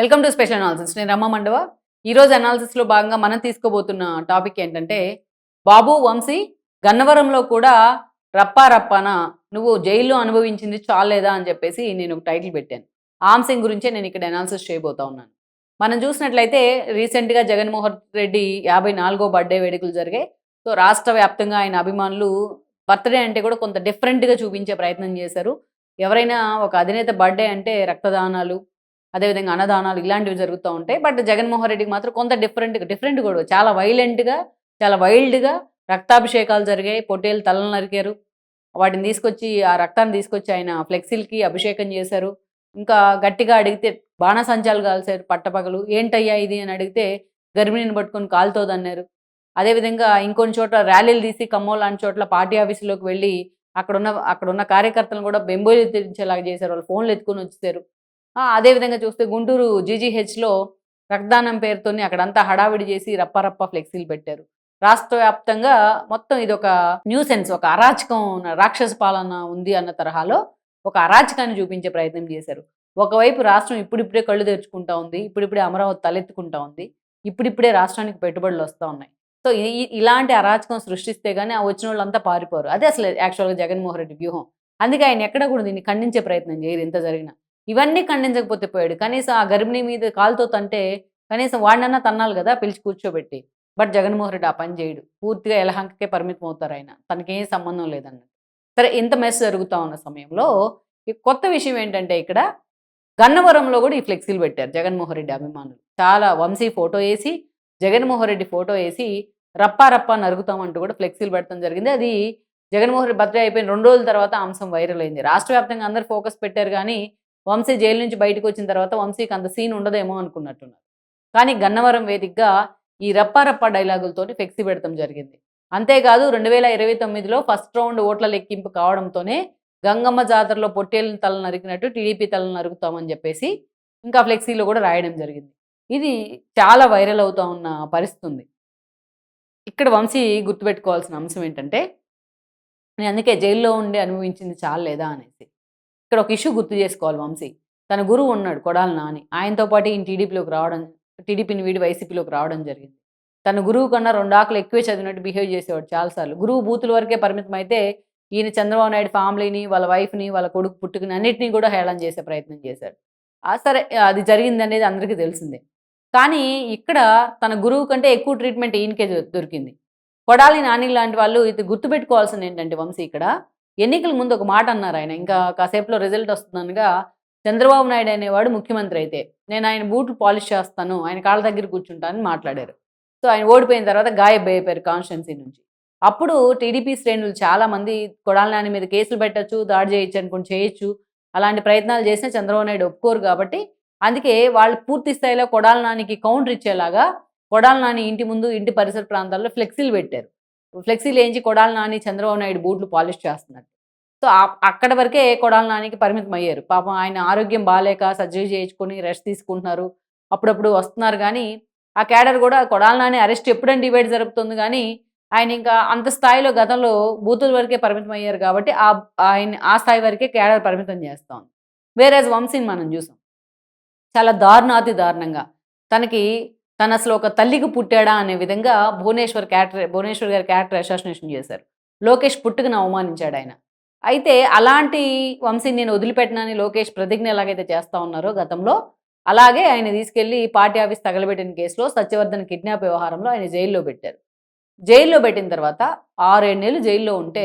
Welcome to special analysis. నేను రమ్మ మండవ. ఈరోజు అనాలిసిస్లో భాగంగా మనం తీసుకోబోతున్న టాపిక్ ఏంటంటే బాబు వంశీ గన్నవరంలో కూడా రప్పా రప్పాన నువ్వు జైల్లో అనుభవించింది చాలేదా అని చెప్పేసి నేను ఒక టైటిల్ పెట్టాను. ఆమ్ సింగ్ గురించే నేను ఇక్కడ అనాలిసిస్ చేయబోతా ఉన్నాను. మనం చూసినట్లయితే రీసెంట్గా జగన్మోహన్ రెడ్డి యాభై నాలుగో బర్త్డే వేడుకలు జరిగాయి. సో రాష్ట్ర వ్యాప్తంగా ఆయన అభిమానులు బర్త్డే అంటే కూడా కొంత డిఫరెంట్గా చూపించే ప్రయత్నం చేశారు. ఎవరైనా ఒక అధినేత బర్త్డే అంటే రక్తదానాలు అదేవిధంగా అన్నదానాలు ఇలాంటివి జరుగుతూ ఉంటాయి. బట్ జగన్మోహన్ రెడ్డికి మాత్రం కొంత డిఫరెంట్గా డిఫరెంట్ కూడా చాలా వైలెంట్గా చాలా వైల్డ్గా రక్తాభిషేకాలు జరిగాయి. పొట్టేలు తలలు నరికారు. వాటిని తీసుకొచ్చి ఆ రక్తాన్ని తీసుకొచ్చి ఆయన ఫ్లెక్సీలకి అభిషేకం చేశారు. ఇంకా గట్టిగా అడిగితే బాణసంచాలు కాల్చారు పట్టపగలు. ఏంటయ్యా ఇది? అని అడిగితే గర్భిణిని పట్టుకొని కాలుతోదన్నారు అదేవిధంగా ఇంకొన్ని చోట్ల ర్యాలీలు తీసి ఖమ్మం లాంటి చోట్ల పార్టీ ఆఫీసులోకి వెళ్ళి అక్కడున్న అక్కడున్న కార్యకర్తలను కూడా బెంబోలు ఎత్తించేలాగా చేశారు. వాళ్ళు ఫోన్లు ఎత్తుకొని వచ్చేసారు. అదేవిధంగా చూస్తే గుంటూరు జీజీహెచ్లో రక్తదానం పేరుతోని అక్కడంతా హడావిడి చేసి రప్పరప్ప ఫ్లెక్సీలు పెట్టారు. రాష్ట్ర వ్యాప్తంగా మొత్తం ఇది ఒక న్యూసెన్స్ ఒక అరాచకం రాక్షస పాలన ఉంది అన్న తరహాలో ఒక అరాచకాన్ని చూపించే ప్రయత్నం చేశారు. ఒకవైపు రాష్ట్రం ఇప్పుడిప్పుడే కళ్ళు తెరుచుకుంటా ఉంది ఇప్పుడిప్పుడే అమరావతి తలెత్తుకుంటా ఉంది ఇప్పుడిప్పుడే రాష్ట్రానికి పెట్టుబడులు వస్తూ ఉన్నాయి. సో ఇలాంటి అరాచకం సృష్టిస్తే కానీ ఆ వచ్చిన వాళ్ళంతా పారిపోరు. అదే అసలు యాక్చువల్గా జగన్మోహన్ రెడ్డి వ్యూహం. అందుకే ఆయన ఎక్కడ కూడా దీన్ని ఖండించే ప్రయత్నం చేయరు ఎంత జరిగినా. ఇవన్నీ ఖండించకపోతే పోయాడు. కనీసం ఆ గర్భిణి మీద కాలుతో తంటే కనీసం వాడినన్నా తన్నాలి కదా పిలిచి కూర్చోబెట్టి. బట్ జగన్మోహన్ రెడ్డి ఆ పని చేయడు. పూర్తిగా ఎలహంకకే పరిమితం అవుతారు ఆయన. తనకేం సంబంధం లేదన్నట్టు. సరే ఇంత మెస్ జరుగుతూ ఉన్న సమయంలో ఈ కొత్త విషయం ఏంటంటే ఇక్కడ గన్నవరంలో కూడా ఈ ఫ్లెక్సీలు పెట్టారు జగన్మోహన్ రెడ్డి అభిమానులు. చాలా వంశీ ఫోటో వేసి జగన్మోహన్ రెడ్డి ఫోటో వేసి రప్పా రప్పా నరుగుతామంటూ కూడా ఫ్లెక్సీలు పెట్టడం జరిగింది. అది జగన్మోహన్ రెడ్డి బర్త్డే అయిపోయిన రెండు రోజుల తర్వాత అంశం వైరల్ అయింది. రాష్ట్ర వ్యాప్తంగా అందరు ఫోకస్ పెట్టారు కానీ వంశీ జైలు నుంచి బయటకు వచ్చిన తర్వాత వంశీకి అంత సీన్ ఉండదేమో అనుకున్నట్టున్నారు. కానీ గన్నవరం వేదికగా ఈ రప్పారప్ప రప్పా డైలాగులతోటి ఫ్లెక్సీ పెడతాం జరిగింది. అంతేకాదు రెండు వేల ఇరవై తొమ్మిదిలో ఫస్ట్ రౌండ్ ఓట్ల లెక్కింపు కావడంతోనే గంగమ్మ జాతరలో పొట్టేళ్ళని తల నరికినట్టు టీడీపీ తలను నరుకుతామని చెప్పేసి ఇంకా ఫ్లెక్సీలో కూడా రాయడం జరిగింది. ఇది చాలా వైరల్ అవుతా ఉన్న పరిస్థితి ఉంది ఇక్కడ వంశీ గుర్తుపెట్టుకోవాల్సిన అంశం ఏంటంటే నేను అందుకే జైల్లో ఉండి అనుభవించింది చాలా లేదా అనేసి. ఇక్కడ ఒక ఇష్యూ గుర్తు చేసుకోవాలి వంశీ. తన గురువు ఉన్నాడు కొడాలి నాని. ఆయనతో పాటు ఈయన టీడీపీలోకి రావడం టీడీపీని వీడి వైసీపీలోకి రావడం జరిగింది. తన గురువు కన్నా రెండు ఆకులు ఎక్కువే చదివినట్టు బిహేవ్ చేసేవాడు చాలాసార్లు. గురువు బూతుల వరకే పరిమితం అయితే ఈయన చంద్రబాబు నాయుడు ఫ్యామిలీని వాళ్ళ వైఫ్ని వాళ్ళ కొడుకు పుట్టుకుని అన్నిటినీ కూడా హేళన చేసే ప్రయత్నం చేశాడు. ఆ సరే అది జరిగింది అనేది అందరికీ తెలిసిందే. కానీ ఇక్కడ తన గురువు కంటే ఎక్కువ ట్రీట్మెంట్ ఈయనకే దొరికింది. కొడాలి నాని లాంటి వాళ్ళు ఇది గుర్తుపెట్టుకోవాల్సింది ఏంటంటే వంశీ ఇక్కడ ఎన్నికల ముందు ఒక మాట అన్నారు ఆయన. ఇంకా కాసేపులో రిజల్ట్ వస్తుందనగా చంద్రబాబు నాయుడు అనేవాడు ముఖ్యమంత్రి అయితే నేను ఆయన బూట్లు పాలిష్ చేస్తాను ఆయన కాళ్ళ దగ్గర కూర్చుంటానని మాట్లాడారు. సో ఆయన ఓడిపోయిన తర్వాత గాయబ్ అయిపోయారు కాన్స్టిట్యున్సీ నుంచి. అప్పుడు టీడీపీ శ్రేణులు చాలా మంది కొడాలి నాని మీద కేసులు పెట్టచ్చు దాడి చేయొచ్చు అనుకుని చేయొచ్చు అలాంటి ప్రయత్నాలు చేసినా చంద్రబాబు నాయుడు ఒప్పుకోరు కాబట్టి అందుకే వాళ్ళు పూర్తి స్థాయిలో కొడాలి నానికి కౌంటర్ ఇచ్చేలాగా కొడాలి నాని ఇంటి ముందు ఇంటి పరిసర ప్రాంతాల్లో ఫ్లెక్సీలు పెట్టారు. ఫ్లెక్సీలు వేయించి కొడాల నాని చంద్రబాబు నాయుడు బూట్లు పాలిష్ చేస్తున్నారు సో అక్కడ వరకే కొడాల నానికి పరిమితం అయ్యారు పాపం ఆయన ఆరోగ్యం బాగాలేక సర్జరీ చేయించుకొని రెస్ట్ తీసుకుంటున్నారు. అప్పుడప్పుడు వస్తున్నారు కానీ ఆ క్యాడర్ కూడా కొడాల నాని అరెస్ట్ ఎప్పుడని డిబేట్ జరుపుతుంది కానీ ఆయన ఇంకా అంత స్థాయిలో గతంలో బూతుల వరకే పరిమితం అయ్యారు కాబట్టి ఆ ఆయన ఆ స్థాయి వరకే క్యాడర్ పరిమితం చేస్తాం. వేరే వంశీని మనం చూసాం. చాలా దారుణాతి దారుణంగా. తనకి తను అసలు ఒక తల్లికి పుట్టాడా అనే విధంగా భువనేశ్వర్ క్యారెక్టర్ భువనేశ్వర్ గారి క్యారెక్టర్ అసాసినేషన్ చేశారు. లోకేష్ పుట్టుకుని అవమానించాడు ఆయన. అయితే అలాంటి వంశీని నేను వదిలిపెట్టినని లోకేష్ ప్రతిజ్ఞ ఎలాగైతే చేస్తా ఉన్నారో గతంలో అలాగే ఆయన తీసుకెళ్ళి పార్టీ ఆఫీస్ తగలబెట్టిన కేసులో సత్యవర్ధన్ కిడ్నాప్ వ్యవహారంలో ఆయన జైల్లో పెట్టారు. జైల్లో పెట్టిన తర్వాత ఆరేడు నెలలు జైల్లో ఉంటే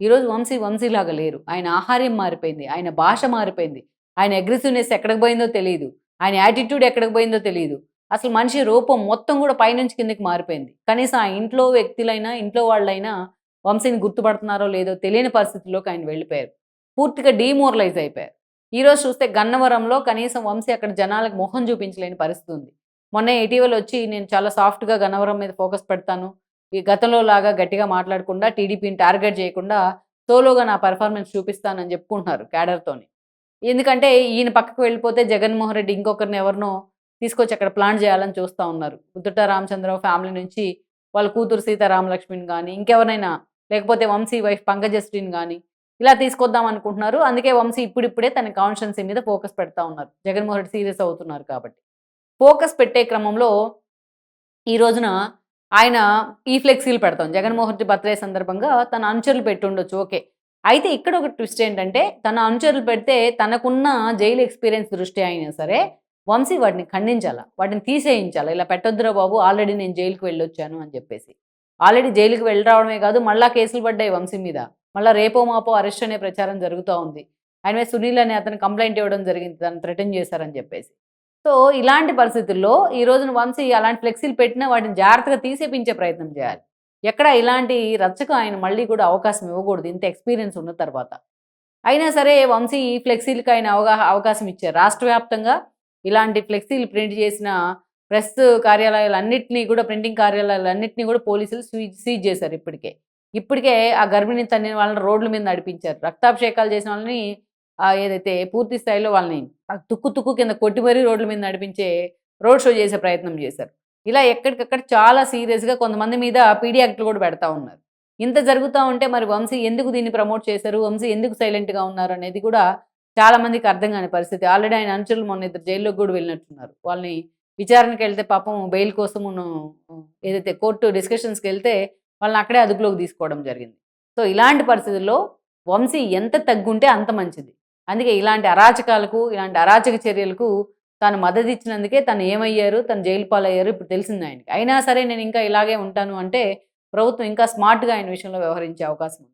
ఈరోజు వంశీ వంశీలాగా లేరు. ఆయన ఆహార్యం మారిపోయింది ఆయన భాష మారిపోయింది. ఆయన అగ్రెసివ్నెస్ ఎక్కడికి పోయిందో తెలియదు ఆయన యాటిట్యూడ్ ఎక్కడికి పోయిందో తెలియదు అసలు మనిషి రూపం మొత్తం కూడా పైనుంచి కిందకి మారిపోయింది. కనీసం ఆ ఇంట్లో వ్యక్తులైనా ఇంట్లో వాళ్ళైనా వంశీని గుర్తుపడుతున్నారో లేదో తెలియని పరిస్థితుల్లోకి ఆయన వెళ్ళిపోయారు. పూర్తిగా డీమోరలైజ్ అయిపోయారు. ఈరోజు చూస్తే గన్నవరంలో కనీసం వంశీ అక్కడ జనాలకు మొహం చూపించలేని పరిస్థితి ఉంది. మొన్న ఇటీవల వచ్చి నేను చాలా సాఫ్ట్గా గన్నవరం మీద ఫోకస్ పెడతాను. ఈ గతంలో లాగా గట్టిగా మాట్లాడకుండా టీడీపీని టార్గెట్ చేయకుండా సోలోగా నా పర్ఫార్మెన్స్ చూపిస్తానని చెప్పుకుంటున్నారు క్యాడర్తోని. ఎందుకంటే ఈయన పక్కకు వెళ్ళిపోతే జగన్మోహన్ రెడ్డి ఇంకొకరిని ఎవరినో తీసుకొచ్చి అక్కడ ప్లాన్ చేయాలని చూస్తూ ఉన్నారు. ఉద్దుట రామచంద్రరావు ఫ్యామిలీ నుంచి వాళ్ళ కూతురు సీతారామలక్ష్మిని కానీ ఇంకెవరైనా లేకపోతే వంశీ వైఫ్ పంకజశ్రీని కానీ ఇలా తీసుకొద్దాం అనుకుంటున్నారు. అందుకే వంశీ ఇప్పుడిప్పుడే తన కాన్షియన్సీ మీద ఫోకస్ పెడతా ఉన్నారు. జగన్మోహన్ రెడ్డి సీరియస్ అవుతున్నారు కాబట్టి. ఫోకస్ పెట్టే క్రమంలో ఈ రోజున ఆయన ఈ ఫ్లెక్సీలు పెడతాం. జగన్మోహన్ రెడ్డి బర్త్డే సందర్భంగా తన అనుచరులు పెట్టుండొచ్చు. ఓకే. అయితే ఇక్కడ ఒక ట్విస్ట్ ఏంటంటే తన అనుచరులు పెడితే తనకున్న జైలు ఎక్స్పీరియన్స్ దృష్టి అయినా సరే వంశీ వాటిని ఖండించాల? వాటిని తీసేయించాలి? ఇలా పెట్టొద్దురా బాబు ఆల్రెడీ నేను జైలుకి వెళ్ళొచ్చాను అని చెప్పేసి. ఆల్రెడీ జైలుకి వెళ్ళి రావడమే కాదు మళ్ళా కేసులు పడ్డాయి వంశీ మీద. మళ్ళీ రేపో మాపో అరెస్ట్ అనే ప్రచారం జరుగుతూ ఉంది. ఆయన మీద సునీల్ అనే అతను కంప్లైంట్ ఇవ్వడం జరిగింది తను థ్రెటన్ చేశారని చెప్పేసి. సో ఇలాంటి పరిస్థితుల్లో ఈ రోజున వంశీ అలాంటి ఫ్లెక్సీలు పెట్టినా వాటిని జాగ్రత్తగా తీసేపించే ప్రయత్నం చేయాలి. ఎక్కడ ఇలాంటి రచ్చకు ఆయన మళ్ళీ కూడా అవకాశం ఇవ్వకూడదు ఇంత ఎక్స్పీరియన్స్ ఉన్న తర్వాత. అయినా సరే వంశీ ఈ ఫ్లెక్సీలకు ఆయన అవగా అవకాశం ఇచ్చారు. రాష్ట్ర వ్యాప్తంగా ఇలాంటి ఫ్లెక్సీలు ప్రింట్ చేసిన ప్రెస్ కార్యాలయాలన్నింటినీ కూడా ప్రింటింగ్ కార్యాలయాలన్నింటినీ కూడా పోలీసులు సీజ్ చేశారు ఇప్పటికే. ఇప్పటికే ఆ గర్భిణిని తన్నిన వాళ్ళని రోడ్ల మీద నడిపించారు. రక్తాభిషేకాలు చేసిన వాళ్ళని ఏదైతే పూర్తి స్థాయిలో వాళ్ళని తుక్కు తుక్కు కింద కొట్టి మరీ రోడ్ల మీద నడిపించే రోడ్ షో చేసే ప్రయత్నం చేశారు. ఇలా ఎక్కడికక్కడ చాలా సీరియస్గా కొంతమంది మీద పీడీ యాక్ట్లు కూడా పెడతా ఉన్నారు. ఇంత జరుగుతూ ఉంటే మరి వంశీ ఎందుకు దీన్ని ప్రమోట్ చేశారు? వంశీ ఎందుకు సైలెంట్గా ఉన్నారు? అనేది కూడా చాలా మందికి అర్థం కాని పరిస్థితి. ఆల్రెడీ ఆయన అనుచరులు మొన్న ఇద్దరు జైల్లోకి కూడా వెళ్ళినట్టున్నారు. వాళ్ళని విచారణకి వెళ్తే పాపం బెయిల్ కోసం ఏదైతే కోర్టు డిస్కషన్స్కి వెళ్తే వాళ్ళని అక్కడే అదుపులోకి తీసుకోవడం జరిగింది. సో ఇలాంటి పరిస్థితుల్లో వంశీ ఎంత తగ్గుంటే అంత మంచిది. అందుకే ఇలాంటి అరాచకాలకు ఇలాంటి అరాచక చర్యలకు తాను మద్దతు ఇచ్చినందుకే తను ఏమయ్యారు తను జైలు పాలయ్యారు ఇప్పుడు తెలిసింది ఆయనకి. అయినా సరే నేను ఇంకా ఇలాగే ఉంటాను అంటే ప్రభుత్వం ఇంకా స్మార్ట్గా ఆయన విషయంలో వ్యవహరించే అవకాశం ఉంది.